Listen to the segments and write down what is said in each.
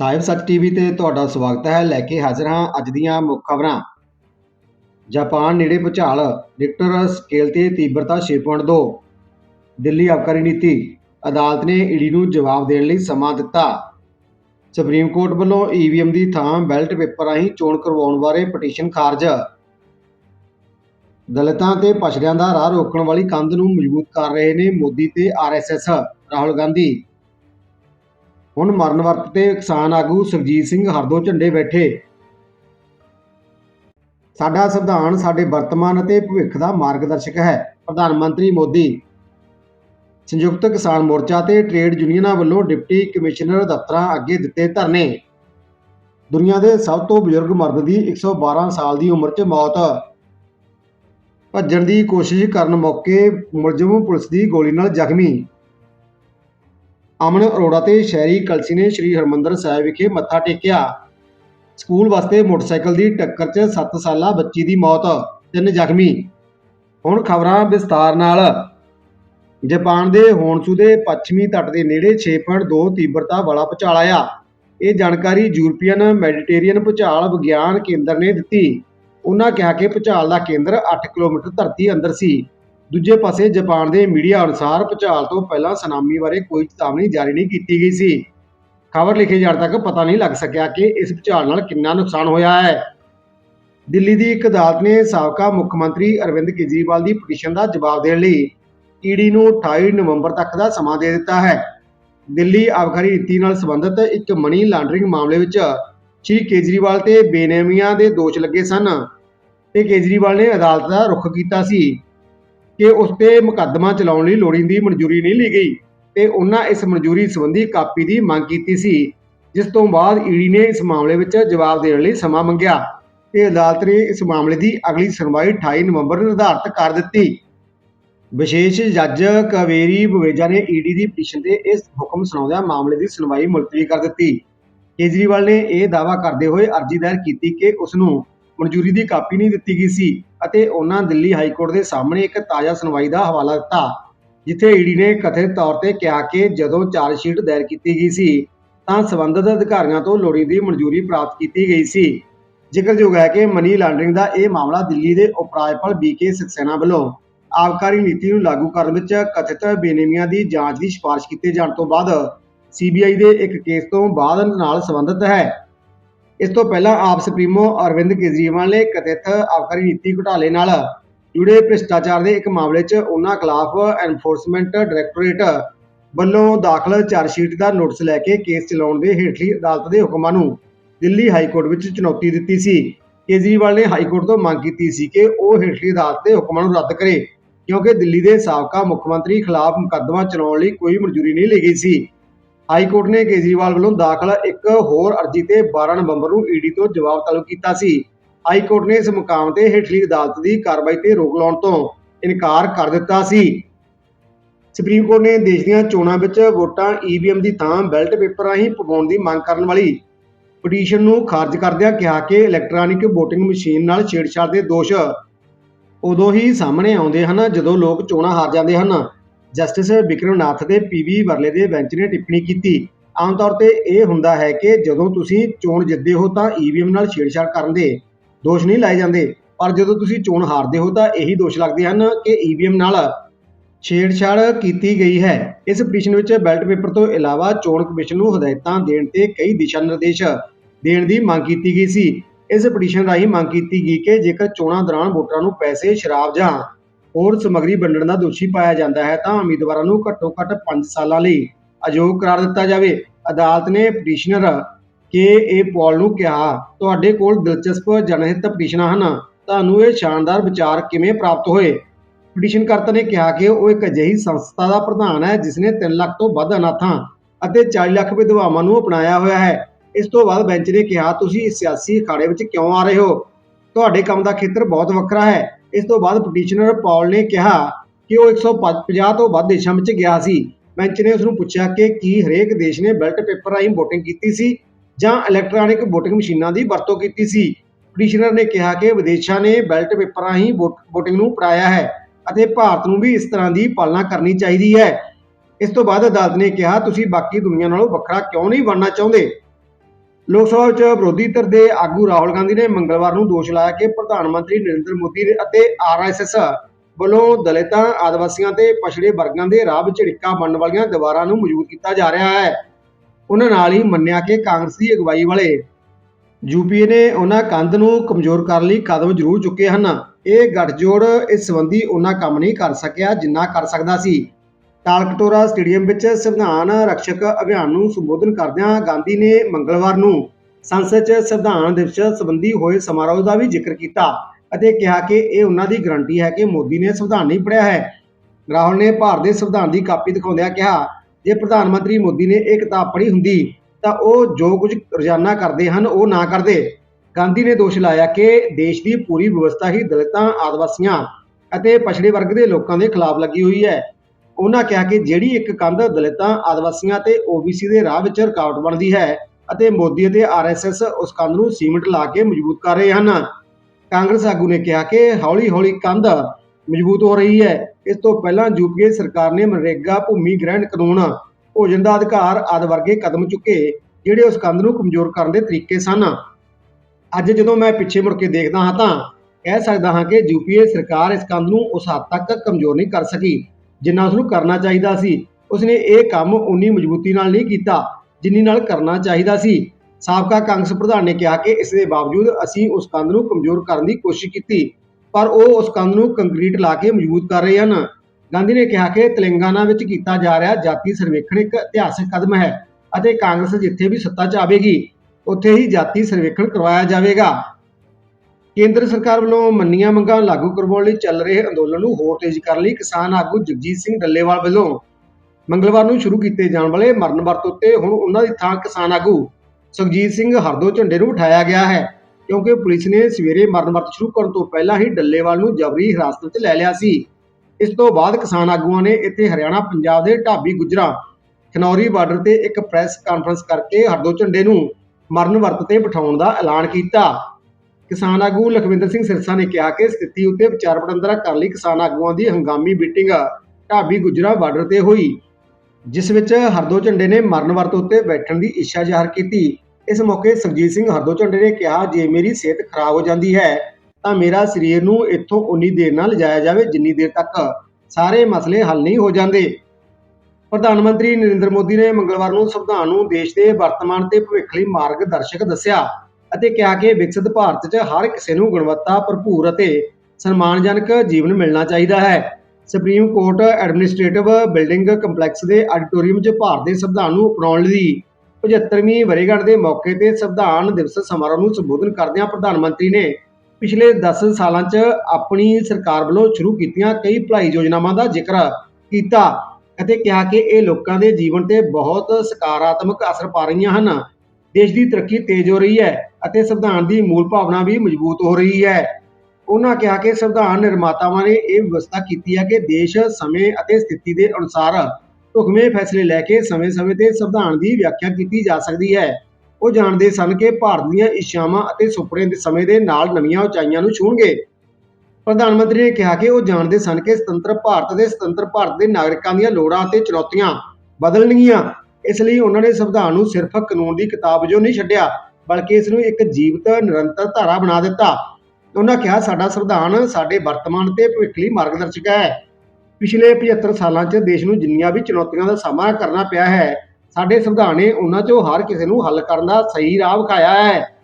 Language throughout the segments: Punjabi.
ਸਾਹਿਬ ਸੱਚ ਟੀਵੀ ਤੇ ਤੁਹਾਡਾ ਸਵਾਗਤ ਹੈ। ਲੈ ਕੇ ਹਾਜ਼ਰ ਹਾਂ ਅੱਜ ਦੀਆਂ ਮੁੱਖ ਖਬਰਾਂ। ਜਾਪਾਨ ਨੇੜੇ ਭੁਚਾਲ ਰਿਕਟਰ ਸਕੇਲ ਤੇ ਤੀਬਰਤਾ 6.2 ਦਿੱਲੀ ਆਬਕਾਰੀ ਨੀਤੀ, ਅਦਾਲਤ ਨੇ ਈਡੀ ਨੂੰ ਜਵਾਬ ਦੇਣ ਲਈ ਸਮਾਂ ਦਿੱਤਾ। ਸੁਪਰੀਮ ਕੋਰਟ ਵੱਲੋਂ ਈਵੀਐਮ ਦੀ ਥਾਂ ਬੈਲਟ ਪੇਪਰ ਰਾਹੀਂ ਚੋਣ ਕਰਵਾਉਣ ਬਾਰੇ ਪਟੀਸ਼ਨ ਖਾਰਜ। ਦਲਿਤਾਂ ਤੇ ਪਛੜਿਆਂ ਦਾ ਰਾਹ ਰੋਕਣ ਵਾਲੀ ਕੰਧ ਨੂੰ ਮਜ਼ਬੂਤ ਕਰ ਰਹੇ ਨੇ ਮੋਦੀ ਤੇ ਆਰਐਸਐਸ ਰਾਹੁਲ ਗਾਂਧੀ। ਹੁਣ ਮਰਨ ਵਰਤ ਤੇ ਕਿਸਾਨ ਆਗੂ ਸੁਰਜੀਤ ਸਿੰਘ ਹਰਦੋ ਝੰਡੇ ਬੈਠੇ। ਸਾਡਾ ਸੰਵਿਧਾਨ ਸਾਡੇ ਵਰਤਮਾਨ ਅਤੇ ਭਵਿੱਖ ਦਾ ਮਾਰਗਦਰਸ਼ਕ ਹੈ, ਪ੍ਰਧਾਨ ਮੰਤਰੀ ਮੋਦੀ। ਸੰਯੁਕਤ ਕਿਸਾਨ ਮੋਰਚਾ ਤੇ ਟ੍ਰੇਡ ਯੂਨੀਅਨਾਂ ਵੱਲੋਂ ਡਿਪਟੀ ਕਮਿਸ਼ਨਰ ਦਫ਼ਤਰਾਂ ਅੱਗੇ ਦਿੱਤੇ ਧਰਨੇ। ਦੁਨੀਆ ਦੇ ਸਭ ਤੋਂ ਬਜ਼ੁਰਗ ਮਰਦ ਦੀ 112 ਸਾਲ ਦੀ ਉਮਰ 'ਚ ਮੌਤ। ਭੱਜਣ ਦੀ ਕੋਸ਼ਿਸ਼ ਕਰਨ ਮੌਕੇ ਮੁਲਜ਼ਮ ਪੁਲਿਸ ਦੀ ਗੋਲੀ ਨਾਲ ਜ਼ਖਮੀ। ਅਮਨ ਅਰੋੜਾ ਤੇ ਸ਼ਹਿਰੀ ਕਲਸੀ ਨੇ ਸ੍ਰੀ ਹਰਮੰਦਰ ਸਾਹਿਬ ਵਿਖੇ ਮੱਥਾ ਟੇਕਿਆ। ਸਕੂਲ ਵਾਸਤੇ ਮੋਟਰਸਾਈਕਲ ਦੀ ਟੱਕਰ 'ਚ 7 ਸਾਲਾ ਬੱਚੀ ਦੀ ਮੌਤ, ਤਿੰਨ ਜ਼ਖਮੀ। ਹੁਣ ਖਬਰਾਂ ਵਿਸਤਾਰ ਨਾਲ। ਜਾਪਾਨ ਦੇ ਹੋਨਸੂ ਦੇ ਪੱਛਮੀ ਤੱਟ ਦੇ ਨੇੜੇ 6.2 ਤੀਬਰਤਾ ਵਾਲਾ ਭੂਚਾਲ ਆਇਆ। ਇਹ ਜਾਣਕਾਰੀ ਯੂਰਪੀਅਨ ਮੈਡੀਟੇਰੀਅਨ ਭੂਚਾਲ ਵਿਗਿਆਨ ਕੇਂਦਰ ਨੇ ਦਿੱਤੀ। ਉਹਨਾਂ ਕਿਹਾ ਕਿ ਭੂਚਾਲ ਦਾ ਕੇਂਦਰ 8 ਕਿਲੋਮੀਟਰ ਧਰਤੀ ਅੰਦਰ ਸੀ। ਦੂਜੇ ਪਾਸੇ ਜਾਪਾਨ ਦੇ ਮੀਡੀਆ ਅਨੁਸਾਰ ਭੂਚਾਲ ਤੋਂ ਪਹਿਲਾਂ ਸੁਨਾਮੀ ਬਾਰੇ ਕੋਈ ਚੇਤਾਵਨੀ ਜਾਰੀ ਨਹੀਂ ਕੀਤੀ ਗਈ ਸੀ। ਖਬਰ ਲਿਖੇ ਜਾਣ ਤੱਕ ਪਤਾ ਨਹੀਂ ਲੱਗ ਸਕਿਆ ਕਿ ਇਸ ਭੂਚਾਲ ਨਾਲ ਕਿੰਨਾ ਨੁਕਸਾਨ ਹੋਇਆ ਹੈ। ਦਿੱਲੀ ਦੀ ਇੱਕ ਅਦਾਲਤ ਨੇ ਸਾਬਕਾ ਮੁੱਖ ਮੰਤਰੀ ਅਰਵਿੰਦ ਕੇਜਰੀਵਾਲ ਦੀ ਪਟੀਸ਼ਨ ਦਾ ਜਵਾਬ ਦੇਣ ਲਈ ਈਡੀ ਨੂੰ 28 ਨਵੰਬਰ ਤੱਕ ਦਾ ਸਮਾਂ ਦੇ ਦਿੱਤਾ ਹੈ। ਦਿੱਲੀ ਆਬਕਾਰੀ ਨੀਤੀ ਨਾਲ ਸੰਬੰਧਿਤ ਇੱਕ ਮਨੀ ਲਾਂਡਰਿੰਗ ਮਾਮਲੇ ਵਿੱਚ ਸ਼੍ਰੀ ਕੇਜਰੀਵਾਲ ਤੇ ਬੇਨੇਮੀਆਂ ਦੇ ਦੋਸ਼ ਲੱਗੇ ਸਨ। ਤੇ ਕੇਜਰੀਵਾਲ ਨੇ ਅਦਾਲਤ ਦਾ ਰੁਖ ਕੀਤਾ ਸੀ। ਕਿ ਉਸ ਤੇ ਮੁਕੱਦਮਾ ਚਲਾਉਣ ਲਈ ਲੋੜੀਂਦੀ ਮਨਜ਼ੂਰੀ ਨਹੀਂ ਲਈ ਗਈ। ਤੇ ਉਹਨਾਂ ਇਸ ਮਨਜ਼ੂਰੀ ਸੰਬੰਧੀ ਕਾਪੀ ਦੀ ਮੰਗ ਕੀਤੀ ਸੀ, ਜਿਸ ਤੋਂ ਬਾਅਦ ਈਡੀ ਨੇ ਇਸ ਮਾਮਲੇ ਵਿੱਚ ਜਵਾਬ ਦੇਣ ਲਈ ਸਮਾਂ ਮੰਗਿਆ। ਤੇ ਅਦਾਲਤ ਨੇ ਇਸ ਮਾਮਲੇ ਦੀ ਅਗਲੀ ਸੁਣਵਾਈ 28 ਨਵੰਬਰ ਨੂੰ ਨਿਰਧਾਰਤ ਕਰ ਦਿੱਤੀ। ਵਿਸ਼ੇਸ਼ ਜੱਜ ਕਵੇਰੀ ਬਵੇਜਾ ਨੇ ਈਡੀ ਦੀ ਪਟੀਸ਼ਨ ਤੇ ਇਸ ਹੁਕਮ ਸੁਣਾਉਂਦਿਆਂ ਮਾਮਲੇ ਦੀ ਸੁਣਵਾਈ ਮੁਲਤਵੀ ਕਰ ਦਿੱਤੀ। ਕੇਜਰੀਵਾਲ ਨੇ ਇਹ ਦਾਅਵਾ ਕਰਦੇ ਹੋਏ ਅਰਜ਼ੀ ਦਾਇਰ ਕੀਤੀ ਕਿ ਉਸ ਨੂੰ ਮਨਜ਼ੂਰੀ ਦੀ ਕਾਪੀ ਨਹੀਂ ਦਿੱਤੀ ਗਈ ਸੀ। ਅਤੇ ਉਹਨਾਂ ਦਿੱਲੀ ਹਾਈ ਕੋਰਟ ਦੇ ਸਾਹਮਣੇ ਇੱਕ ਤਾਜ਼ਾ ਸੁਣਵਾਈ ਦਾ ਹਵਾਲਾ ਦਿੱਤਾ, ਜਿੱਥੇ ਈਡੀ ਨੇ ਕਥਿਤ ਤੌਰ ਤੇ ਕਿਹਾ ਕਿ ਜਦੋਂ ਚਾਰਜ ਸ਼ੀਟ ਦਾਇਰ ਕੀਤੀ ਗਈ ਸੀ, ਤਾਂ ਸਬੰਧਤ ਅਧਿਕਾਰੀਆਂ ਤੋਂ ਲੋੜੀਂਦੀ ਮਨਜ਼ੂਰੀ ਪ੍ਰਾਪਤ ਕੀਤੀ ਗਈ ਸੀ। ਜ਼ਿਕਰਯੋਗ ਹੈ ਕਿ ਮਨੀ ਲਾਂਡਰਿੰਗ ਦਾ ਇਹ ਮਾਮਲਾ ਦਿੱਲੀ ਦੇ ਉਪਰਾਜਪਾਲ ਬੀਕੇ ਸਕਸੈਨਾ ਵੱਲੋਂ ਆਬਕਾਰੀ ਨੀਤੀ ਨੂੰ ਲਾਗੂ ਕਰਨ ਵਿੱਚ ਕਥਿਤ ਬੇਨੇਮੀਆਂ ਦੀ ਜਾਂਚ ਦੀ ਸਿਫਾਰਿਸ਼ ਕੀਤੇ ਜਾਣ ਤੋਂ ਬਾਅਦ, ਸੀਬੀਆਈ ਦੇ ਇੱਕ ਕੇਸ ਤੋਂ ਬਾਅਦ ਨਾਲ ਸੰਬੰਧਿਤ ਹੈ। ਇਸ ਤੋਂ ਪਹਿਲਾਂ ਆਪ ਸੁਪਰੀਮੋ ਅਰਵਿੰਦ ਕੇਜਰੀਵਾਲ ਨੇ ਕਥਿਤ ਆਬਕਾਰੀ ਨੀਤੀ ਘੁਟਾਲੇ ਨਾਲ ਜੁੜੇ ਭ੍ਰਿਸ਼ਟਾਚਾਰ ਦੇ ਇੱਕ ਮਾਮਲੇ 'ਚ ਉਹਨਾਂ ਖਿਲਾਫ ਐਨਫੋਰਸਮੈਂਟ ਡਾਇਰੈਕਟੋਰੇਟ ਵੱਲੋਂ ਦਾਖਲ ਚਾਰਜਸ਼ੀਟ ਦਾ ਨੋਟਿਸ ਲੈ ਕੇ ਕੇਸ ਚਲਾਉਣ ਦੇ ਹੇਠਲੀ ਅਦਾਲਤ ਦੇ ਹੁਕਮਾਂ ਨੂੰ ਦਿੱਲੀ ਹਾਈ ਕੋਰਟ ਵਿੱਚ ਚੁਣੌਤੀ ਦਿੱਤੀ ਸੀ। ਕੇਜਰੀਵਾਲ ਨੇ ਹਾਈ ਕੋਰਟ ਤੋਂ ਮੰਗ ਕੀਤੀ ਸੀ ਕਿ ਉਹ ਹੇਠਲੀ ਅਦਾਲਤ ਦੇ ਹੁਕਮਾਂ ਨੂੰ ਰੱਦ ਕਰੇ, ਕਿਉਂਕਿ ਦਿੱਲੀ ਦੇ ਸਾਬਕਾ ਮੁੱਖ ਮੰਤਰੀ ਖਿਲਾਫ ਮੁਕੱਦਮਾ ਚਲਾਉਣ ਲਈ ਕੋਈ ਮਨਜ਼ੂਰੀ ਨਹੀਂ ਲਈ ਗਈ ਸੀ। ਹਾਈ ਕੋਰਟ ਨੇ ਕੇਜਰੀਵਾਲ ਵੱਲੋਂ ਦਾਖਲ ਇੱਕ ਹੋਰ ਅਰਜ਼ੀ ਤੇ 12 ਨਵੰਬਰ ਨੂੰ ਈਡੀ ਤੋਂ ਜਵਾਬ ਤਲਬ ਕੀਤਾ ਸੀ। ਹਾਈ ਕੋਰਟ ਨੇ ਇਸ ਮੁਕਾਮ ਤੇ ਹੇਠਲੀ ਅਦਾਲਤ ਦੀ ਕਾਰਵਾਈ ਤੇ ਰੋਕ ਲਾਉਣ ਤੋਂ ਇਨਕਾਰ ਕਰ ਦਿੱਤਾ ਸੀ। ਸੁਪਰੀਮ ਕੋਰਟ ਨੇ ਦੇਸ਼ ਦੀਆਂ ਚੋਣਾਂ ਵਿੱਚ ਵੋਟਾਂ ਈਵੀਐਮ ਦੀ ਥਾਂ ਬੈਲਟ ਪੇਪਰ ਰਾਹੀਂ ਪਵਾਉਣ ਦੀ ਮੰਗ ਕਰਨ ਵਾਲੀ ਪਟੀਸ਼ਨ ਨੂੰ ਖਾਰਜ ਕਰਦਿਆਂ ਕਿਹਾ ਕਿ ਇਲੈਕਟ੍ਰੋਨਿਕ VOTING ਮਸ਼ੀਨ ਨਾਲ ਛੇੜਛਾੜ ਦੇ ਦੋਸ਼ ਉਦੋਂ ਹੀ ਸਾਹਮਣੇ ਆਉਂਦੇ ਹਨ ਜਦੋਂ ਲੋਕ ਚੋਣਾਂ ਹਾਰ ਜਾਂਦੇ ਹਨ। ਜਸਟਿਸ ਵਿਕਰਮ ਵਿਕਰਮਨਾਥ ਦੇ ਪੀਵੀ ਵਰਲੇ ਦੇ ਬੈਂਚ ਨੇ ਟਿੱਪਣੀ ਕੀਤੀ। ਆਮ ਤੌਰ ਤੇ ਇਹ ਹੁੰਦਾ ਹੈ ਕਿ ਜਦੋਂ ਤੁਸੀਂ ਚੋਣ ਜਿੱਤਦੇ ਹੋ ਤਾਂ ਈਵੀਐਮ ਨਾਲ ਛੇੜਛਾੜ ਕਰਨ ਦੇ ਦੋਸ਼ ਨਹੀਂ ਲਾਏ ਜਾਂਦੇ। ਪਰ ਜਦੋਂ ਤੁਸੀਂ ਚੋਣ ਹਾਰਦੇ ਹੋ ਤਾਂ ਇਹੀ ਦੋਸ਼ ਲੱਗਦੇ ਹਨ ਕਿ ਈਵੀਐਮ ਨਾਲ ਛੇੜਛਾੜ ਕੀਤੀ ਗਈ ਹੈ। ਇਸ ਪਟੀਸ਼ਨ ਵਿੱਚ ਬੈਲਟ ਪੇਪਰ ਤੋਂ ਇਲਾਵਾ ਚੋਣ ਕਮਿਸ਼ਨ ਨੂੰ ਹਦਾਇਤਾਂ ਦੇਣ ਤੇ ਕਈ ਦਿਸ਼ਾ ਨਿਰਦੇਸ਼ ਦੇਣ ਦੀ ਮੰਗ ਕੀਤੀ ਗਈ ਸੀ। ਇਸ ਪਟੀਸ਼ਨ ਰਾਹੀਂ ਮੰਗ ਕੀਤੀ ਗਈ ਕਿ ਜੇਕਰ ਚੋਣਾਂ ਦੌਰਾਨ ਵੋਟਰਾਂ ਨੂੰ ਪੈਸੇ, ਸ਼ਰਾਬ ਜਾਂ ਹੋਰ ਸਮੱਗਰੀ ਵੰਡਣ ਦਾ ਦੋਸ਼ੀ ਪਾਇਆ ਜਾਂਦਾ ਹੈ, ਤਾਂ ਉਮੀਦਵਾਰਾਂ ਨੂੰ ਘੱਟੋ-ਘੱਟ 5 ਸਾਲਾਂ ਲਈ ਅਯੋਗ ਕਰਾਰ ਦਿੱਤਾ ਜਾਵੇ। ਅਦਾਲਤ ਨੇ ਪਟੀਸ਼ਨਰ ਕੇ. ਏ. ਪੌਲ ਨੂੰ ਕਿਹਾ, ਤੁਹਾਡੇ ਕੋਲ ਦਿਲਚਸਪ ਜਨਹਿਤ ਪਟੀਸ਼ਨਾਂ ਹਨ। ਤੁਹਾਨੂੰ ਇਹ ਸ਼ਾਨਦਾਰ ਵਿਚਾਰ ਕਿਵੇਂ ਪ੍ਰਾਪਤ ਹੋਏ? ਪਟੀਸ਼ਨਕਰਤਾ ਨੇ ਕਿਹਾ ਕਿ ਉਹ ਇੱਕ ਅਜਿਹੀ ਸੰਸਥਾ ਦਾ ਪ੍ਰਧਾਨ ਹੈ, ਜਿਸ ਨੇ 3 ਲੱਖ ਤੋਂ ਵੱਧ ਅਨਾਥਾਂ ਅਤੇ 40 ਲੱਖ ਵਿਧਵਾਵਾਂ ਨੂੰ ਅਪਣਾਇਆ ਹੋਇਆ ਹੈ। ਇਸ ਤੋਂ ਬਾਅਦ ਬੈਂਚ ਨੇ ਕਿਹਾ, ਤੁਸੀਂ ਇਸ ਸਿਆਸੀ ਅਖਾੜੇ ਵਿੱਚ ਕਿਉਂ ਆ ਰਹੇ ਹੋ? ਤੁਹਾਡੇ ਕੰਮ ਦਾ ਖੇਤਰ ਬਹੁਤ ਵੱਖਰਾ ਹੈ। ਇਸ ਤੋਂ ਬਾਅਦ ਪਟੀਸ਼ਨਰ ਪੌਲ ਨੇ ਕਿਹਾ ਕਿ ਉਹ 150 ਤੋਂ ਵੱਧ ਦੇਸ਼ਾਂ ਵਿੱਚ ਗਿਆ ਸੀ। ਬੈਂਚ ਨੇ ਉਸ ਨੂੰ ਪੁੱਛਿਆ ਕਿ ਕੀ ਹਰੇਕ ਦੇਸ਼ ਨੇ ਬੈਲਟ ਪੇਪਰ ਰਾਹੀਂ VOTING ਕੀਤੀ ਸੀ ਜਾਂ ਇਲੈਕਟ੍ਰੋਨਿਕ VOTING ਮਸ਼ੀਨਾਂ ਦੀ ਵਰਤੋਂ ਕੀਤੀ ਸੀ। ਪਟੀਸ਼ਨਰ ਨੇ ਕਿਹਾ ਕਿ ਵਿਦੇਸ਼ਾਂ ਨੇ ਬੈਲਟ ਪੇਪਰ ਰਾਹੀਂ VOTING ਨੂੰ ਅਪਣਾਇਆ ਹੈ ਅਤੇ ਭਾਰਤ ਨੂੰ ਵੀ ਇਸ ਤਰ੍ਹਾਂ ਦੀ ਪਾਲਣਾ ਕਰਨੀ ਚਾਹੀਦੀ ਹੈ। ਇਸ ਤੋਂ ਬਾਅਦ ਅਦਾਲਤ ਨੇ ਕਿਹਾ, ਤੁਸੀਂ ਬਾਕੀ ਦੁਨੀਆ ਨਾਲੋਂ ਵੱਖਰਾ ਕਿਉਂ ਨਹੀਂ ਬਣਨਾ ਚਾਹੁੰਦੇ? ਲੋਕ ਸਭਾ ਵਿੱਚ ਵਿਰੋਧੀ ਧਿਰ ਦੇ ਆਗੂ ਰਾਹੁਲ ਗਾਂਧੀ ਨੇ ਮੰਗਲਵਾਰ ਨੂੰ ਦੋਸ਼ ਲਾਇਆ ਕਿ ਪ੍ਰਧਾਨ ਮੰਤਰੀ ਨਰਿੰਦਰ ਮੋਦੀ ਦੇ ਅਤੇ ਆਰਐਸਐਸ ਵੱਲੋਂ ਦਲਿਤਾਂ ਆਦਿਵਾਸੀਆਂ ਤੇ ਪਛੜੇ ਵਰਗਾਂ ਦੇ ਰਾਹ ਵਿੱਚ ਢਿੱਕਾ ਬਣਨ ਵਾਲੀਆਂ ਦੀਵਾਰਾਂ ਨੂੰ ਮਜ਼ਬੂਤ ਕੀਤਾ ਜਾ ਰਿਹਾ ਹੈ। ਉਹਨਾਂ ਨਾਲ ਹੀ ਮੰਨਿਆ ਕਿ ਕਾਂਗਰਸੀ ਅਗਵਾਈ ਵਾਲੇ ਯੂਪੀਏ ਨੇ ਉਹਨਾਂ ਕੰਧ ਨੂੰ ਕਮਜ਼ੋਰ ਕਰਨ ਲਈ ਕਦਮ ਜ਼ਰੂਰ ਚੁੱਕੇ ਹਨ। ਇਹ ਗੱਠਜੋੜ ਇਸ ਸੰਬੰਧੀ ਉਹਨਾਂ ਕੰਮ ਨਹੀਂ ਕਰ ਸਕਿਆ ਜਿੰਨਾ ਕਰ ਸਕਦਾ ਸੀ। ਤਾਲਕਟੋਰਾ ਸਟੇਡੀਅਮ ਵਿੱਚ ਸੰਵਿਧਾਨ ਰਕਸ਼ਕ ਅਭਿਆਨ ਨੂੰ ਸੰਬੋਧਨ ਕਰਦਿਆਂ ਗਾਂਧੀ ਨੇ ਮੰਗਲਵਾਰ ਨੂੰ ਸੰਸਦ 'ਚ ਸੰਵਿਧਾਨ ਦਿਵਸ ਸੰਬੰਧੀ ਹੋਏ ਸਮਾਰੋਹ ਦਾ ਵੀ ਜ਼ਿਕਰ ਕੀਤਾ ਅਤੇ ਕਿਹਾ ਕਿ ਇਹ ਉਹਨਾਂ ਦੀ ਗਰੰਟੀ ਹੈ ਕਿ ਮੋਦੀ ਨੇ ਸੰਵਿਧਾਨ ਨਹੀਂ ਪੜ੍ਹਿਆ ਹੈ। ਰਾਹੁਲ ਨੇ ਭਾਰਤ ਦੇ ਸੰਵਿਧਾਨ ਦੀ ਕਾਪੀ ਦਿਖਾਉਂਦਿਆਂ ਕਿਹਾ, ਜੇ ਪ੍ਰਧਾਨ ਮੰਤਰੀ ਮੋਦੀ ਨੇ ਇਹ ਕਿਤਾਬ ਪੜ੍ਹੀ ਹੁੰਦੀ, ਤਾਂ ਉਹ ਜੋ ਕੁਝ ਰੋਜ਼ਾਨਾ ਕਰਦੇ ਹਨ, ਉਹ ਨਾ ਕਰਦੇ। ਗਾਂਧੀ ਨੇ ਦੋਸ਼ ਲਾਇਆ ਕਿ ਦੇਸ਼ ਦੀ ਪੂਰੀ ਵਿਵਸਥਾ ਹੀ ਦਲਿਤਾਂ, ਆਦਿਵਾਸੀਆਂ ਅਤੇ ਪਛੜੇ ਵਰਗ ਦੇ ਲੋਕਾਂ ਦੇ ਖਿਲਾਫ ਲੱਗੀ ਹੋਈ ਹੈ। ਉਹਨਾਂ ਕਿਹਾ ਕਿ ਜਿਹੜੀ ਇੱਕ ਕੰਧ ਦਲਿਤਾਂ, ਆਦਿਵਾਸੀਆਂ ਤੇ ਓਬੀਸੀ ਦੇ ਰਾਹ ਵਿੱਚ ਰੁਕਾਵਟ ਬਣਦੀ ਹੈ ਅਤੇ ਮੋਦੀ ਅਤੇ ਆਰਐਸਐਸ ਉਸ ਕੰਧ ਨੂੰ ਸੀਮਿੰਟ ਲਾ ਕੇ ਮਜ਼ਬੂਤ ਕਰ ਰਹੇ ਹਨ। ਕਾਂਗਰਸ ਆਗੂ ਨੇ ਕਿਹਾ ਕਿ ਹੌਲੀ-ਹੌਲੀ ਕੰਧ ਮਜ਼ਬੂਤ ਹੋ ਰਹੀ ਹੈ। ਇਸ ਤੋਂ ਪਹਿਲਾਂ ਯੂਪੀਏ ਸਰਕਾਰ ਨੇ ਮਨਰੇਗਾ ਭੂਮੀ ਗ੍ਰਹਿਣ ਕਾਨੂੰਨ, ਭੋਜਨ ਦਾ ਅਧਿਕਾਰ ਆਦਿ ਵਰਗੇ ਕਦਮ ਚੁੱਕੇ, ਜਿਹੜੇ ਉਸ ਕੰਧ ਨੂੰ ਕਮਜ਼ੋਰ ਕਰਨ ਦੇ ਤਰੀਕੇ ਸਨ। ਅੱਜ ਜਦੋਂ ਮੈਂ ਪਿੱਛੇ ਮੁੜ ਕੇ ਦੇਖਦਾ ਹਾਂ ਤਾਂ ਕਹਿ ਸਕਦਾ ਹਾਂ ਕਿ ਯੂਪੀਏ ਸਰਕਾਰ ਇਸ ਕੰਧ ਨੂੰ ਉਸ ਹੱਦ ਤੱਕ ਕਮਜ਼ੋਰ ਨਹੀਂ ਕਰ ਸਕੀ। ਜਿੰਨਾ ਉਸ ਨੂੰ ਕਰਨਾ ਚਾਹੀਦਾ ਸੀ, ਉਸਨੇ ਇਹ ਕੰਮ ਉਨੀ ਮਜ਼ਬੂਤੀ ਨਾਲ ਨਹੀਂ ਕੀਤਾ ਜਿੰਨੀ ਨਾਲ ਕਰਨਾ ਚਾਹੀਦਾ ਸੀ। ਸਾਬਕਾ ਕਾਂਗਰਸ ਪ੍ਰਧਾਨ ਨੇ ਕਿਹਾ ਕਿ ਇਸ ਦੇ ਬਾਵਜੂਦ ਅਸੀਂ ਉਸ ਕੰਧ ਨੂੰ ਕਮਜ਼ੋਰ ਕਰਨ ਦੀ ਕੋਸ਼ਿਸ਼ ਕੀਤੀ, ਪਰ ਉਹ ਉਸ ਕੰਧ ਨੂੰ ਕੰਕਰੀਟ ਲਾ ਕੇ ਮਜ਼ਬੂਤ ਕਰ ਰਹੇ ਹਨ। ਗਾਂਧੀ ਨੇ ਕਿਹਾ ਕਿ ਤੇਲੰਗਾਨਾ ਵਿੱਚ ਕੀਤਾ ਜਾ ਰਿਹਾ ਜਾਤੀ ਸਰਵੇਖਣ ਇੱਕ ਇਤਿਹਾਸਕ ਕਦਮ ਹੈ ਅਤੇ ਕਾਂਗਰਸ ਜਿੱਥੇ ਵੀ ਸੱਤਾ 'ਚ ਆਵੇਗੀ, ਉੱਥੇ ਹੀ ਜਾਤੀ ਸਰਵੇਖਣ ਕਰਵਾਇਆ ਜਾਵੇਗਾ। ਕੇਂਦਰ ਸਰਕਾਰ ਵੱਲੋਂ ਮੰਨੀਆਂ ਮੰਗਾਂ ਲਾਗੂ ਕਰਵਾਉਣ ਲਈ ਚੱਲ ਰਹੇ ਅੰਦੋਲਨ ਨੂੰ ਹੋਰ ਤੇਜ਼ ਕਰਨ ਲਈ ਕਿਸਾਨ ਆਗੂ ਜਗਜੀਤ ਸਿੰਘ ਡੱਲੇਵਾਲ ਵੱਲੋਂ ਮੰਗਲਵਾਰ ਨੂੰ ਸ਼ੁਰੂ ਕੀਤੇ ਜਾਣ ਵਾਲੇ ਮਰਨ ਵਰਤ ਉੱਤੇ ਹੁਣ ਉਹਨਾਂ ਦੀ ਥਾਂ ਕਿਸਾਨ ਆਗੂ ਸੁਖਜੀਤ ਸਿੰਘ ਹਰਦੋ ਝੰਡੇ ਨੂੰ ਉਠਾਇਆ ਗਿਆ ਹੈ, ਕਿਉਂਕਿ ਪੁਲਿਸ ਨੇ ਸਵੇਰੇ ਮਰਨ ਵਰਤ ਸ਼ੁਰੂ ਕਰਨ ਤੋਂ ਪਹਿਲਾਂ ਹੀ ਡੱਲੇਵਾਲ ਨੂੰ ਜਬਰੀ ਹਿਰਾਸਤ ਵਿੱਚ ਲੈ ਲਿਆ ਸੀ। ਇਸ ਤੋਂ ਬਾਅਦ ਕਿਸਾਨ ਆਗੂਆਂ ਨੇ ਇੱਥੇ ਹਰਿਆਣਾ, ਪੰਜਾਬ ਦੇ ਢਾਬੀ ਗੁਜਰਾਂ, ਖਨੌਰੀ ਬਾਰਡਰ ਤੇ ਇੱਕ ਪ੍ਰੈਸ ਕਾਨਫਰੰਸ ਕਰਕੇ ਹਰਦੋ ਝੰਡੇ ਨੂੰ ਮਰਨ ਵਰਤ ਤੇ ਬਿਠਾਉਣ ਦਾ ਐਲਾਨ ਕੀਤਾ। ਕਿਸਾਨ ਆਗੂ ਲਖਵਿੰਦਰ ਸਿੰਘ ਸਿਰਸਾ ਨੇ ਕਿਹਾ ਕਿ ਸਥਿਤੀ ਉੱਤੇ ਵਿਚਾਰ ਵਟਾਂਦਰਾ ਕਰਨ ਲਈ ਕਿਸਾਨ ਆਗੂਆਂ ਦੀ ਹੰਗਾਮੀ ਮੀਟਿੰਗ ਢਾਬੀ ਗੁਜਰਾ ਬਾਰਡਰ ਤੇ ਹੋਈ, ਜਿਸ ਵਿੱਚ ਹਰਦੋ ਝੰਡੇ ਨੇ ਮਰਨ ਵਰਤ ਉੱਤੇ ਬੈਠਣ ਦੀ ਇੱਛਾ ਜ਼ਾਹਰ ਕੀਤੀ। ਇਸ ਮੌਕੇ ਸੁਖਜੀਤ ਸਿੰਘ ਹਰਦੋ ਝੰਡੇ ਨੇ ਕਿਹਾ, ਜੇ ਮੇਰੀ ਸਿਹਤ ਖਰਾਬ ਹੋ ਜਾਂਦੀ ਹੈ, ਤਾਂ ਮੇਰਾ ਸਰੀਰ ਨੂੰ ਇੱਥੋਂ ਉਨੀ ਦੇਰ ਨਾਲ ਲਿਜਾਇਆ ਜਾਵੇ, ਜਿੰਨੀ ਦੇਰ ਤੱਕ ਸਾਰੇ ਮਸਲੇ ਹੱਲ ਨਹੀਂ ਹੋ ਜਾਂਦੇ। ਪ੍ਰਧਾਨ ਮੰਤਰੀ ਨਰਿੰਦਰ ਮੋਦੀ ਨੇ ਮੰਗਲਵਾਰ ਨੂੰ ਸੰਵਿਧਾਨ ਨੂੰ ਦੇਸ਼ ਦੇ ਵਰਤਮਾਨ ਤੇ ਭਵਿੱਖ ਲਈ ਮਾਰਗਦਰਸ਼ਕ ਦੱਸਿਆ। ਅਤੇ ਕਿਹਾ ਕਿ ਵਿਕਸਿਤ ਭਾਰਤ 'ਚ ਹਰ ਕਿਸੇ ਨੂੰ ਗੁਣਵੱਤਾ ਭਰਪੂਰ ਅਤੇ ਸਨਮਾਨਜਨਕ ਜੀਵਨ ਮਿਲਣਾ ਚਾਹੀਦਾ ਹੈ। Supreme court administrative building complex ਦੇ ਆਡੀਟੋਰੀਅਮ 'ਚ ਭਾਰਤ ਦੇ ਸੰਵਿਧਾਨ ਨੂੰ ਅਪਣਾਉਣ ਲਈ 75ਵੀਂ ਵਰ੍ਹੇਗੰਢ ਦੇ ਮੌਕੇ ਤੇ ਸੰਵਿਧਾਨ ਦਿਵਸ ਸਮਾਰੋਹ ਨੂੰ ਸੰਬੋਧਨ ਕਰਦਿਆਂ ਪ੍ਰਧਾਨ ਮੰਤਰੀ ਨੇ ਪਿਛਲੇ 10 ਸਾਲਾਂ 'ਚ ਆਪਣੀ ਸਰਕਾਰ ਵੱਲੋਂ ਸ਼ੁਰੂ ਕੀਤੀਆਂ ਕਈ ਭਲਾਈ ਯੋਜਨਾਵਾਂ ਦਾ ਜ਼ਿਕਰ ਕੀਤਾ ਅਤੇ ਕਿਹਾ ਕਿ ਇਹ ਲੋਕਾਂ ਦੇ ਜੀਵਨ ਤੇ ਬਹੁਤ ਸਕਾਰਾਤਮਕ ਅਸਰ ਪਾ ਰਹੀਆਂ ਹਨ। ਦੇਸ਼ ਦੀ ਤਰੱਕੀ ਤੇਜ਼ ਹੋ ਰਹੀ ਹੈ ਅਤੇ ਸੰਵਿਧਾਨ ਦੀ ਮੂਲ ਭਾਵਨਾ ਵੀ ਮਜ਼ਬੂਤ ਹੋ ਰਹੀ ਹੈ। ਉਹਨਾਂ ਕਿਹਾ ਕਿ ਸੰਵਿਧਾਨ ਨਿਰਮਾਤਾਵਾਂ ਨੇ ਇਹ ਵਿਵਸਥਾ ਕੀਤੀ ਹੈ ਕਿ ਦੇਸ਼ ਸਮੇਂ ਅਤੇ ਸਥਿਤੀ ਦੇ ਅਨੁਸਾਰ ਢੁਕਵੇਂ ਫੈਸਲੇ ਲੈ ਕੇ ਸਮੇਂ-ਸਮੇਂ ਤੇ ਸੰਵਿਧਾਨ ਦੀ ਵਿਆਖਿਆ ਕੀਤੀ ਜਾ ਸਕਦੀ ਹੈ। ਉਹ ਜਾਣਦੇ ਸਨ ਕਿ ਭਾਰਤ ਦੀਆਂ ਇੱਛਾਵਾਂ ਅਤੇ ਸੁਪਨੇ ਦੇ ਸਮੇਂ ਦੇ ਨਾਲ ਨਵੀਆਂ ਉਚਾਈਆਂ ਨੂੰ ਛੂਹਣਗੇ। ਪ੍ਰਧਾਨ ਮੰਤਰੀ ਨੇ ਕਿਹਾ ਕਿ ਉਹ ਜਾਣਦੇ ਸਨ ਕਿ ਸੁਤੰਤਰ ਭਾਰਤ ਦੇ ਸੁਤੰਤਰ ਭਾਰਤ ਦੇ ਨਾਗਰਿਕਾਂ ਦੀਆਂ ਲੋੜਾਂ ਅਤੇ ਚੁਣੌਤੀਆਂ ਬਦਲਣਗੀਆਂ। ਇਸ ਲਈ ਉਹਨਾਂ ਨੇ ਸੰਵਿਧਾਨ ਨੂੰ ਸਿਰਫ ਕਾਨੂੰਨ ਦੀ ਕਿਤਾਬ ਜੋ ਨਹੀਂ ਛੱਡਿਆ, ਬਲਕਿ ਇਸ ਨੂੰ ਇੱਕ ਜੀਵਤ ਨਿਰੰਤਰ ਧਾਰਾ ਬਣਾ ਦਿੱਤਾ। ਉਹਨਾਂ ਕਿਹਾ, ਸਾਡਾ ਸੰਵਿਧਾਨ ਸਾਡੇ ਵਰਤਮਾਨ ਤੇ ਭਵਿੱਖ ਲਈ ਮਾਰਗਦਰਸ਼ਕ ਹੈ। ਪਿਛਲੇ 75 ਸਾਲਾਂ 'ਚ ਦੇਸ਼ ਨੂੰ ਜਿੰਨੀਆਂ ਵੀ ਚੁਣੌਤੀਆਂ ਦਾ ਸਾਹਮਣਾ ਕਰਨਾ ਪਿਆ ਹੈ, ਸਾਡੇ ਸੰਵਿਧਾਨ ਨੇ ਉਹਨਾਂ 'ਚੋਂ ਹਰ ਕਿਸੇ ਨੂੰ ਹੱਲ ਕਰਨ ਦਾ ਸਹੀ ਰਾਹ ਵਿਖਾਇਆ ਹੈ।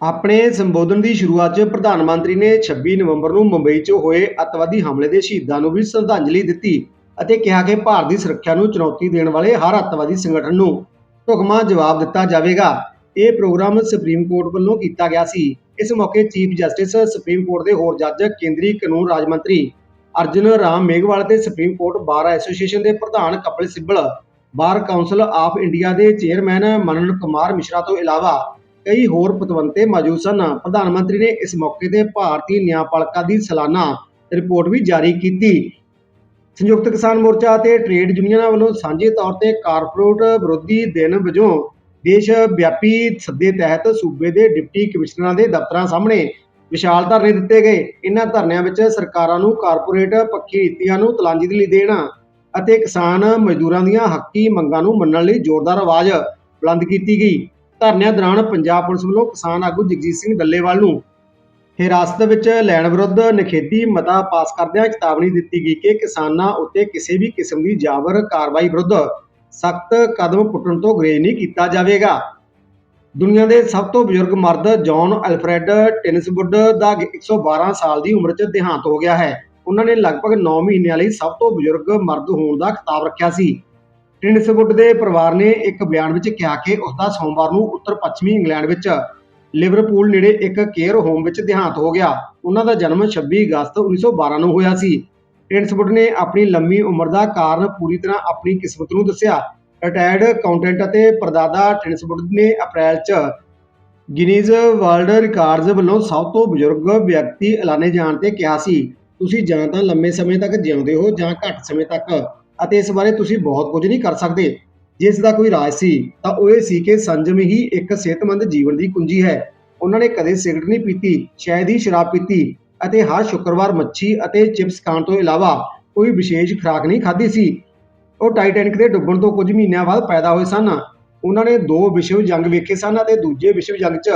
ਆਪਣੇ ਸੰਬੋਧਨ ਦੀ ਸ਼ੁਰੂਆਤ 'ਚ ਪ੍ਰਧਾਨ ਮੰਤਰੀ ਨੇ 26 ਨਵੰਬਰ ਨੂੰ ਮੁੰਬਈ 'ਚ ਹੋਏ ਅੱਤਵਾਦੀ ਹਮਲੇ ਦੇ ਸ਼ਹੀਦਾਂ ਨੂੰ ਵੀ ਸ਼ਰਧਾਂਜਲੀ ਦਿੱਤੀ। ਅਤੇ ਕਿਹਾ ਕਿ ਭਾਰਤ ਦੀ ਸੁਰੱਖਿਆ ਨੂੰ ਚੁਣੌਤੀ ਦੇਣ ਵਾਲੇ ਹਰ ਅੱਤਵਾਦੀ ਸੰਗਠਨ ਨੂੰ ਢੁਕਵਾਂ ਜਵਾਬ ਦਿੱਤਾ ਜਾਵੇਗਾ। ਇਹ ਪ੍ਰੋਗਰਾਮ ਸੁਪਰੀਮ ਕੋਰਟ ਵੱਲੋਂ ਕੀਤਾ ਗਿਆ ਸੀ। ਇਸ ਮੌਕੇ ਚੀਫ ਜਸਟਿਸ ਸੁਪਰੀਮ ਕੋਰਟ ਦੇ ਹੋਰ ਜੱਜ, ਕੇਂਦਰੀ ਕਾਨੂੰਨ ਰਾਜ ਮੰਤਰੀ ਅਰਜੁਨ ਰਾਮ ਮੇਘਵਾਲ ਤੇ ਸੁਪਰੀਮ ਕੋਰਟ ਬਾਰ ਐਸੋਸੀਏਸ਼ਨ ਦੇ ਪ੍ਰਧਾਨ Kapil Sibal, bar council of India ਦੇ ਚੇਅਰਮੈਨ ਮਨਨ ਕੁਮਾਰ ਮਿਸ਼ਰਾ ਤੋਂ ਇਲਾਵਾ ਕਈ ਹੋਰ ਪਤਵੰਤੇ ਮੌਜੂਦ ਸਨ। ਪ੍ਰਧਾਨ ਮੰਤਰੀ ਨੇ ਇਸ ਮੌਕੇ ਤੇ ਭਾਰਤੀ ਨਿਆਂਪਾਲਿਕਾ ਦੀ ਸਾਲਾਨਾ ਰਿਪੋਰਟ ਵੀ ਜਾਰੀ ਕੀਤੀ। ਸੰਯੁਕਤ ਕਿਸਾਨ ਮੋਰਚਾ ਅਤੇ ਟ੍ਰੇਡ ਯੂਨੀਅਨਾਂ ਵੱਲੋਂ ਸਾਂਝੇ ਤੌਰ ਤੇ ਕਾਰਪੋਰੇਟ ਵਿਰੋਧੀ ਦਿਨ ਵਜੋਂ ਦੇਸ਼ ਵਿਆਪੀ ਸੱਦੇ ਤਹਿਤ ਸੂਬੇ ਦੇ ਡਿਪਟੀ ਕਮਿਸ਼ਨਰਾਂ ਦੇ ਦਫ਼ਤਰਾਂ ਸਾਹਮਣੇ ਵਿਸ਼ਾਲ ਧਰਨੇ ਦਿੱਤੇ ਗਏ। ਇਹਨਾਂ ਧਰਨਿਆਂ ਵਿੱਚ ਸਰਕਾਰਾਂ ਨੂੰ ਕਾਰਪੋਰੇਟ ਪੱਖੀ ਨੀਤੀਆਂ ਨੂੰ ਤਲਾਂਜਲੀ ਦੇਣਾ ਅਤੇ ਕਿਸਾਨ ਮਜ਼ਦੂਰਾਂ ਦੀਆਂ ਹੱਕੀ ਮੰਗਾਂ ਨੂੰ ਮੰਨਣ ਲਈ ਜ਼ੋਰਦਾਰ ਆਵਾਜ਼ ਬੁਲੰਦ ਕੀਤੀ ਗਈ। ਧਰਨਿਆਂ ਦੌਰਾਨ ਪੰਜਾਬ ਪੁਲਿਸ ਵੱਲੋਂ ਕਿਸਾਨ ਆਗੂ ਜਗਜੀਤ ਸਿੰਘ ਡੱਲੇਵਾਲ ਨੂੰ ਹਿਰਾਸਤ ਵਿੱਚ ਲੈਣ ਵਿਰੁੱਧ ਨਿਖੇਧੀ ਮਤਾ ਪਾਸ ਕਰਦਿਆਂ ਚੇਤਾਵਨੀ ਦਿੱਤੀ ਗਈ ਕਿ ਕਿਸਾਨਾਂ ਉੱਤੇ ਕਿਸੇ ਵੀ ਕਿਸਮ ਦੀ ਜਾਬਰ ਕਾਰਵਾਈ ਵਿਰੁੱਧ ਸਖਤ ਕਦਮ ਪੁੱਟਣ ਤੋਂ ਗੁਰੇਜ਼ ਨਹੀਂ ਕੀਤਾ ਜਾਵੇਗਾ। ਦੁਨੀਆ ਦੇ ਸਭ ਤੋਂ ਬਜ਼ੁਰਗ ਮਰਦ ਜੌਨ ਅਲਫਰੈਡ ਟਿਨਸਵੁੱਡ ਦਾ 112 ਸਾਲ ਦੀ ਉਮਰ 'ਚ ਦੇਹਾਂਤ ਹੋ ਗਿਆ ਹੈ। ਉਹਨਾਂ ਨੇ ਲਗਭਗ 9 ਮਹੀਨਿਆਂ ਲਈ ਸਭ ਤੋਂ ਬਜ਼ੁਰਗ ਮਰਦ ਹੋਣ ਦਾ ਖਿਤਾਬ ਰੱਖਿਆ ਸੀ। ਟਿਨਸਵੁੱਡ ਦੇ ਪਰਿਵਾਰ ਨੇ ਇੱਕ ਬਿਆਨ ਵਿੱਚ ਕਿਹਾ ਕਿ ਉਸ ਦਾ ਸੋਮਵਾਰ ਨੂੰ ਉੱਤਰ ਪੱਛਮੀ ਇੰਗਲੈਂਡ ਵਿੱਚ ਲਿਵਰਪੂਲ ਨੇੜੇ ਇੱਕ ਕੇਅਰ ਹੋਮ ਵਿੱਚ ਦੇਹਾਂਤ ਹੋ ਗਿਆ। ਉਹਨਾਂ ਦਾ ਜਨਮ 26 ਅਗਸਤ 1912 ਨੂੰ ਹੋਇਆ ਸੀ। ਟਿਨਸਵੁੱਡ ਨੇ ਆਪਣੀ ਲੰਮੀ ਉਮਰ ਦਾ ਕਾਰਨ ਪੂਰੀ ਤਰ੍ਹਾਂ ਆਪਣੀ ਕਿਸਮਤ ਨੂੰ ਦੱਸਿਆ। ਰਿਟਾਇਰਡ ਅਕਾਊਂਟੈਂਟ ਅਤੇ ਪਰਦਾਦਾ ਟਿਨਸਵੁੱਡ ਨੇ ਅਪ੍ਰੈਲ 'ਚ ਗਿਨੀਜ਼ ਵਰਲਡ ਰਿਕਾਰਡਸ ਵੱਲੋਂ ਸਭ ਤੋਂ ਬਜ਼ੁਰਗ ਵਿਅਕਤੀ ਐਲਾਨੇ ਜਾਣ ਤੇ ਕਿਹਾ ਸੀ, ਤੁਸੀਂ ਜਾਂ ਤਾਂ ਲੰਮੇ ਸਮੇਂ ਤੱਕ ਜਿਉਂਦੇ ਹੋ ਜਾਂ ਘੱਟ ਸਮੇਂ ਤੱਕ, ਅਤੇ ਇਸ ਬਾਰੇ ਤੁਸੀਂ ਬਹੁਤ ਕੁਝ ਨਹੀਂ ਕਰ ਸਕਦੇ। ਜਿਸ ਦਾ ਕੋਈ ਰਾਜ ਸੀ, ਤਾਂ ਉਹ ਇਹ ਸੀ ਕਿ ਸੰਜਮ ਹੀ ਇੱਕ ਸਿਹਤਮੰਦ ਜੀਵਨ ਦੀ ਕੁੰਜੀ ਹੈ। ਉਹਨਾਂ ਨੇ ਕਦੇ ਸਿਗਰਟ ਨਹੀਂ ਪੀਤੀ ਸ਼ਾਇਦ ਹੀ ਸ਼ਰਾਬ ਪੀਤੀ ਅਤੇ ਹਰ ਸ਼ੁੱਕਰਵਾਰ ਮੱਛੀ ਅਤੇ ਚਿਪਸ ਖਾਣ ਤੋਂ ਇਲਾਵਾ ਕੋਈ ਵਿਸ਼ੇਸ਼ ਖੁਰਾਕ ਨਹੀਂ ਖਾਧੀ ਸੀ। ਉਹ ਟਾਈਟੈਨਿਕ ਦੇ ਡੁੱਬਣ ਤੋਂ ਕੁਝ ਮਹੀਨਿਆਂ ਬਾਅਦ ਪੈਦਾ ਹੋਏ ਸਨ। ਉਹਨਾਂ ਨੇ ਦੋ ਵਿਸ਼ਵ ਜੰਗ ਵੇਖੇ ਸਨ ਅਤੇ ਦੂਜੇ ਵਿਸ਼ਵ ਜੰਗ 'ਚ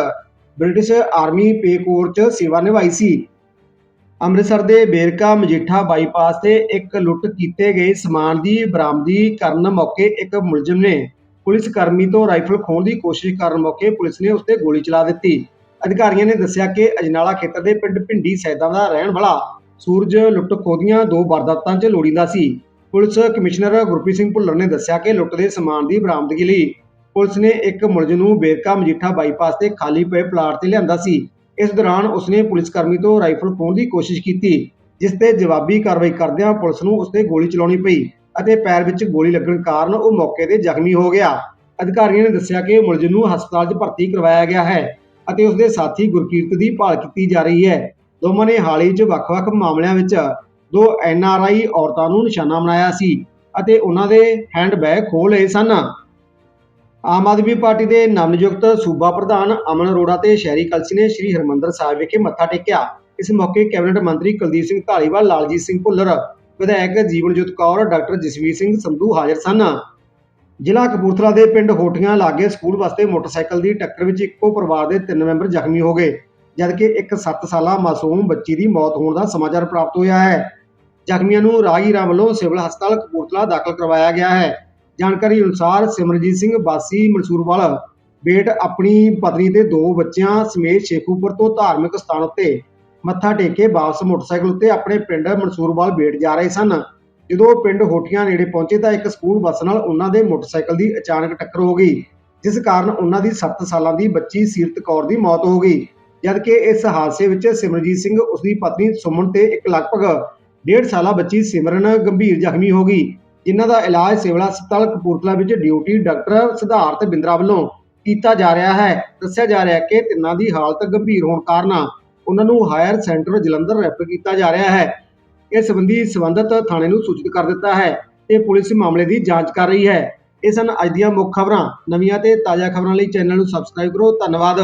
ਬ੍ਰਿਟਿਸ਼ ਆਰਮੀ ਪੇ ਕੋਰ 'ਚ ਸੇਵਾ ਨਿਭਾਈ ਸੀ। ਅੰਮ੍ਰਿਤਸਰ ਦੇ ਬੇਰਕਾ ਮਜੀਠਾ ਬਾਈਪਾਸ ਤੇ ਇੱਕ ਲੁੱਟ ਕੀਤੇ ਗਏ ਸਮਾਨ ਦੀ ਬਰਾਮਦੀ ਕਰਨ ਮੌਕੇ ਇੱਕ ਮੁਲਜ਼ਮ ਨੇ ਪੁਲਿਸ ਕਰਮੀ ਤੋਂ ਰਾਈਫਲ ਖੋਹਣ ਦੀ ਕੋਸ਼ਿਸ਼ ਕਰਨ ਮੌਕੇ ਪੁਲਿਸ ਨੇ ਉਸ ਤੇ ਗੋਲੀ ਚਲਾ ਦਿੱਤੀ। ਅਧਿਕਾਰੀਆਂ ਨੇ ਦੱਸਿਆ ਕਿ ਅਜਨਾਲਾ ਖੇਤਰ ਦੇ ਪਿੰਡ ਭਿੰਡੀ ਸੈਦਾ ਦਾ ਰਹਿਣ ਵਾਲਾ ਸੂਰਜ ਲੁੱਟ ਖੋਦੀਆਂ ਦੋ ਵਾਰਦਾਤਾਂ 'ਚ ਲੋੜੀਂਦਾ ਸੀ। ਪੁਲਿਸ ਕਮਿਸ਼ਨਰ ਗੁਰਪ੍ਰੀਤ ਸਿੰਘ ਭੁੱਲਰ ਨੇ ਦੱਸਿਆ ਕਿ ਲੁੱਟ ਦੇ ਸਮਾਨ ਦੀ ਬਰਾਮਦਗੀ ਲਈ ਪੁਲਿਸ ਨੇ ਇੱਕ ਮੁਲਜ਼ਮ ਨੂੰ ਬੇਰਕਾ ਮਜੀਠਾ ਬਾਈਪਾਸ ਤੇ ਖਾਲੀ ਪਏ ਪਲਾਟ ਤੇ ਲਿਆਂਦਾ ਸੀ। ਇਸ ਦੌਰਾਨ ਉਸਨੇ ਪੁਲਿਸ ਕਰਮੀ ਤੋਂ ਰਾਈਫਲ ਖੋਹਣ ਦੀ ਕੋਸ਼ਿਸ਼ ਕੀਤੀ, ਜਿਸ ਤੇ ਜਵਾਬੀ ਕਾਰਵਾਈ ਕਰਦਿਆਂ ਪੁਲਿਸ ਨੂੰ ਉਸ ਤੇ ਗੋਲੀ ਚਲਾਉਣੀ ਪਈ ਅਤੇ ਪੈਰ ਵਿੱਚ ਗੋਲੀ ਲੱਗਣ ਕਾਰਨ ਉਹ ਮੌਕੇ ਤੇ ਜ਼ਖਮੀ ਹੋ ਗਿਆ। ਅਧਿਕਾਰੀਆਂ ਨੇ ਦੱਸਿਆ ਕਿ ਮੁਲਜ਼ਮ ਨੂੰ ਹਸਪਤਾਲ 'ਚ ਭਰਤੀ ਕਰਵਾਇਆ ਗਿਆ ਹੈ ਅਤੇ ਉਸਦੇ ਸਾਥੀ ਗੁਰਕੀਰਤ ਦੀ ਭਾਲ ਕੀਤੀ ਜਾ ਰਹੀ ਹੈ। ਦੋਵਾਂ ਨੇ ਹਾਲ ਹੀ 'ਚ ਵੱਖ-ਵੱਖ ਮਾਮਲਿਆਂ ਵਿੱਚ ਦੋ ਐਨਆਰਆਈ ਔਰਤਾਂ ਨੂੰ ਨਿਸ਼ਾਨਾ ਬਣਾਇਆ ਸੀ ਅਤੇ ਉਹਨਾਂ ਦੇ ਹੈਂਡਬੈਗ ਖੋਹ ਲਏ ਸਨ। ਆਮ ਆਦਮੀ ਪਾਰਟੀ ਦੇ ਨਵਨਿਯੁਕਤ ਸੂਬਾ ਪ੍ਰਧਾਨ ਅਮਨ ਅਰੋੜਾ ਤੇ ਸ਼ਹਿਰੀ ਕਲਸੀ ਨੇ ਸ੍ਰੀ ਹਰਮੰਦਰ ਸਾਹਿਬ ਵਿਖੇ ਮੱਥਾ ਟੇਕਿਆ। ਇਸ ਮੌਕੇ ਕੈਬਨਿਟ ਮੰਤਰੀ ਕੁਲਦੀਪ ਸਿੰਘ ਧਾਲੀਵਾਲ ਲਾਲਜੀਤ ਸਿੰਘ ਭੁੱਲਰ, ਵਿਧਾਇਕ ਜੀਵਨਜੋਤ ਕੌਰ, ਡਾਕਟਰ ਜਸਵੀਰ ਸਿੰਘ ਸੰਧੂ ਹਾਜ਼ਰ ਸਨ। ਜ਼ਿਲ੍ਹਾ ਕਪੂਰਥਲਾ ਦੇ ਪਿੰਡ ਹੋਟੀਆਂ ਲਾਗੇ ਸਕੂਲ ਵਾਸਤੇ ਮੋਟਰਸਾਈਕਲ ਦੀ ਟੱਕਰ ਵਿੱਚ ਇੱਕੋ ਪਰਿਵਾਰ ਦੇ ਤਿੰਨ ਮੈਂਬਰ ਜ਼ਖਮੀ ਹੋ ਗਏ, ਜਦਕਿ ਇੱਕ 7 ਸਾਲਾ ਮਾਸੂਮ ਬੱਚੀ ਦੀ ਮੌਤ ਹੋਣ ਦਾ ਸਮਾਚਾਰ ਪ੍ਰਾਪਤ ਹੋਇਆ ਹੈ। ਜ਼ਖਮੀਆਂ ਨੂੰ ਰਾਹਗੀਰਾਂ ਵੱਲੋਂ ਸਿਵਲ ਹਸਪਤਾਲ ਕਪੂਰਥਲਾ ਦਾਖਲ ਕਰਵਾਇਆ ਗਿਆ ਹੈ। ਜਾਣਕਾਰੀ ਅਨੁਸਾਰ ਸਿਮਰਜੀਤ ਸਿੰਘ ਵਾਸੀ ਮਨਸੂਰਵਾਲ ਬੇਟ ਆਪਣੀ ਪਤਨੀ ਤੇ ਦੋ ਬੱਚਿਆਂ ਸਮੇਤ ਸ਼ੇਖੂਪੁਰ ਤੋਂ ਧਾਰਮਿਕ ਸਥਾਨ ਉੱਤੇ ਮੱਥਾ ਟੇਕ ਕੇ ਵਾਪਸ ਮੋਟਰਸਾਈਕਲ ਉੱਤੇ ਆਪਣੇ ਪਿੰਡ ਮਨਸੂਰਵਾਲ ਬੇਟ ਜਾ ਰਹੇ ਸਨ। ਜਦੋਂ ਉਹ ਪਿੰਡ ਹੋਟੀਆਂ ਨੇੜੇ ਪਹੁੰਚੇ ਤਾਂ ਇੱਕ ਸਕੂਲ ਬੱਸ ਨਾਲ ਉਹਨਾਂ ਦੇ ਮੋਟਰਸਾਈਕਲ ਦੀ ਅਚਾਨਕ ਟੱਕਰ ਹੋ ਗਈ, ਜਿਸ ਕਾਰਨ ਉਹਨਾਂ ਦੀ 7 ਸਾਲਾਂ ਦੀ ਬੱਚੀ ਸੀਰਤ ਕੌਰ ਦੀ ਮੌਤ ਹੋ ਗਈ। ਜਦਕਿ ਇਸ ਹਾਦਸੇ ਵਿੱਚ ਸਿਮਰਜੀਤ ਸਿੰਘ ਉਸ ਦੀ ਪਤਨੀ ਸੁਮਨ ਤੇ ਇੱਕ ਲਗਭਗ ਡੇਢ ਸਾਲਾ ਬੱਚੀ ਸਿਮਰਨ ਗੰਭੀਰ ਜ਼ਖਮੀ ਹੋ ਗਈ। ਜਿਨ੍ਹਾਂ ਦਾ ਇਲਾਜ ਸਿਵਲ ਹਸਪਤਾਲ ਕਪੂਰਥਲਾ ਵਿੱਚ ਡਿਊਟੀ ਡਾਕਟਰ ਸਿਧਾਰਥ ਬਿੰਦਰਾ ਵੱਲੋਂ ਕੀਤਾ ਜਾ ਰਿਹਾ ਹੈ। ਦੱਸਿਆ ਜਾ ਰਿਹਾ ਹੈ ਕਿ ਤਿੰਨਾਂ ਦੀ ਹਾਲਤ ਗੰਭੀਰ ਹੋਣ ਕਾਰਨ ਉਹਨਾਂ ਨੂੰ ਹਾਇਰ ਸੈਂਟਰ ਜਲੰਧਰ ਰੈਫਰ ਕੀਤਾ ਜਾ ਰਿਹਾ ਹੈ। ਇਸ ਸੰਬੰਧੀ ਸੰਬੰਧਤ ਥਾਣੇ ਨੂੰ ਸੂਚਿਤ ਕਰ ਦਿੱਤਾ ਹੈ ਤੇ ਪੁਲਿਸ ਮਾਮਲੇ ਦੀ ਜਾਂਚ ਕਰ ਰਹੀ ਹੈ। ਇਹ ਸਨ ਅੱਜ ਦੀਆਂ ਮੁੱਖ ਖਬਰਾਂ। ਨਵੀਆਂ ਤੇ ਤਾਜ਼ਾ ਖਬਰਾਂ ਲਈ ਚੈਨਲ ਨੂੰ ਸਬਸਕ੍ਰਾਈਬ ਕਰੋ। ਧੰਨਵਾਦ।